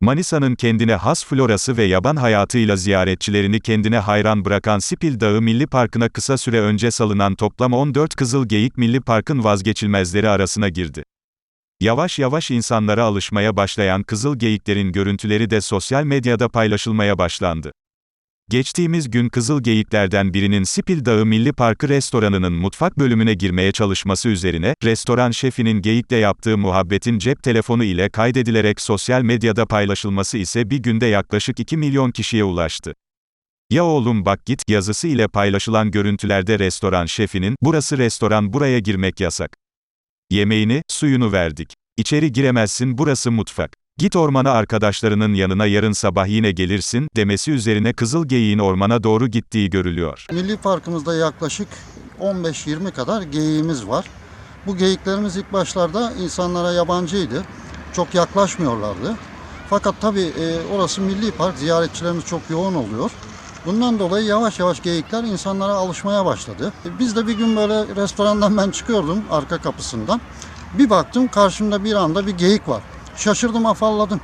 Manisa'nın kendine has florası ve yaban hayatıyla ziyaretçilerini kendine hayran bırakan Sipil Dağı Milli Parkı'na kısa süre önce salınan toplam 14 Kızıl Geyik Milli Park'ın vazgeçilmezleri arasına girdi. Yavaş yavaş insanlara alışmaya başlayan kızıl geyiklerin görüntüleri de sosyal medyada paylaşılmaya başlandı. Geçtiğimiz gün kızıl geyiklerden birinin Sipil Dağı Milli Parkı restoranının mutfak bölümüne girmeye çalışması üzerine, restoran şefinin geyikle yaptığı muhabbetin cep telefonu ile kaydedilerek sosyal medyada paylaşılması ise bir günde yaklaşık 2 milyon kişiye ulaştı. Ya oğlum bak git yazısı ile paylaşılan görüntülerde restoran şefinin, burası restoran buraya girmek yasak. Yemeğini, suyunu verdik. İçeri giremezsin burası mutfak. Git ormana arkadaşlarının yanına yarın sabah yine gelirsin, demesi üzerine kızıl geyiğin ormana doğru gittiği görülüyor. Milli Parkımızda yaklaşık 15-20 kadar geyiğimiz var. Bu geyiklerimiz ilk başlarda insanlara yabancıydı. Çok yaklaşmıyorlardı. Fakat tabii e, orası Milli Park, ziyaretçilerimiz çok yoğun oluyor. Bundan dolayı yavaş yavaş geyikler insanlara alışmaya başladı. E, Biz de bir gün böyle restorandan ben çıkıyordum arka kapısından. Bir baktım karşımda bir anda bir geyik var. Şaşırdım afalladım.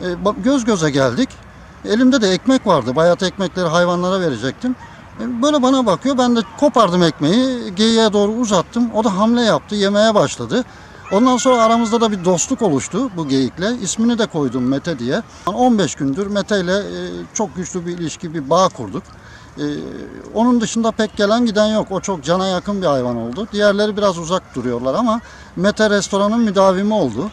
E, göz göze geldik. Elimde de ekmek vardı. Bayat ekmekleri hayvanlara verecektim. E, Böyle bana bakıyor. Ben de kopardım ekmeği. Geyiğe doğru uzattım. O da hamle yaptı. Yemeye başladı. Ondan sonra aramızda da bir dostluk oluştu bu geyikle. İsmini de koydum Mete diye. 15 gündür Mete ile e, çok güçlü bir ilişki, bir bağ kurduk. E, Onun dışında pek gelen giden yok. O çok cana yakın bir hayvan oldu. Diğerleri biraz uzak duruyorlar ama Mete restoranın müdavimi oldu.